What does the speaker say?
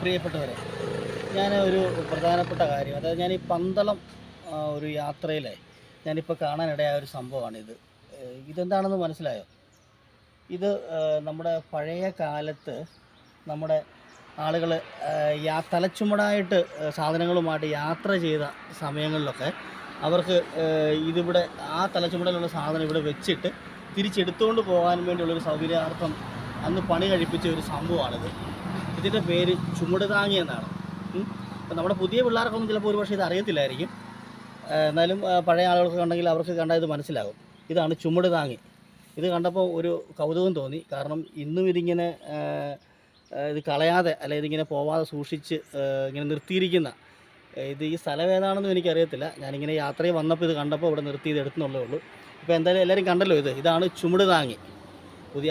പ്രിയപ്പെട്ടവരെ ഞാൻ ഒരു പ്രധാനപ്പെട്ട കാര്യം അതായത് ഞാൻ ഈ പന്തളം ഒരു യാത്രയിലെ ഞാനിപ്പോൾ കാണാനിടയായ ഒരു സംഭവമാണിത്. ഇതെന്താണെന്ന് മനസ്സിലായോ? ഇത് നമ്മുടെ പഴയ കാലത്ത് നമ്മുടെ ആളുകൾ യാ തലച്ചുമടായിട്ട് സാധനങ്ങളുമായിട്ട് യാത്ര ചെയ്ത സമയങ്ങളിലൊക്കെ അവർക്ക് ഇതിവിടെ ആ തലച്ചുമടലുള്ള സാധനം ഇവിടെ വെച്ചിട്ട് തിരിച്ചെടുത്തുകൊണ്ട് പോകാൻ വേണ്ടിയുള്ളൊരു സൗകര്യാർത്ഥം അന്ന് പണി കഴിപ്പിച്ച ഒരു സംഭവമാണിത്. ഇതിന്റെ പേര് ചുമടുതാങ്ങി എന്നാണ്. അപ്പം നമ്മുടെ പുതിയ പിള്ളേർക്കൊന്നും ചിലപ്പോൾ ഒരുപക്ഷെ ഇത് അറിയത്തില്ലായിരിക്കും എന്നാലും പഴയ ആളുകൾക്ക് കണ്ടെങ്കിൽ അവർക്ക് കണ്ടാൽ ഇത് മനസ്സിലാകും. ഇതാണ് ചുമട് താങ്ങി ഇത് കണ്ടപ്പോൾ ഒരു കൗതുകം തോന്നി. കാരണം ഇന്നും ഇതിങ്ങനെ ഇത് കളയാതെ അല്ലെങ്കിൽ ഇതിങ്ങനെ പോവാതെ സൂക്ഷിച്ച് ഇങ്ങനെ നിർത്തിയിരിക്കുന്ന ഇത് ഈ സ്ഥലം ഏതാണെന്നും എനിക്കറിയത്തില്ല. ഞാനിങ്ങനെ യാത്രയിൽ വന്നപ്പോൾ ഇത് കണ്ടപ്പോൾ ഇവിടെ നിർത്തി ഇത് എടുത്തുന്നുള്ളേ ഉള്ളൂ. ഇപ്പോൾ എന്തായാലും എല്ലാവരും കണ്ടല്ലോ ഇത്. ഇതാണ് ചുമട് താങ്ങി പുതിയ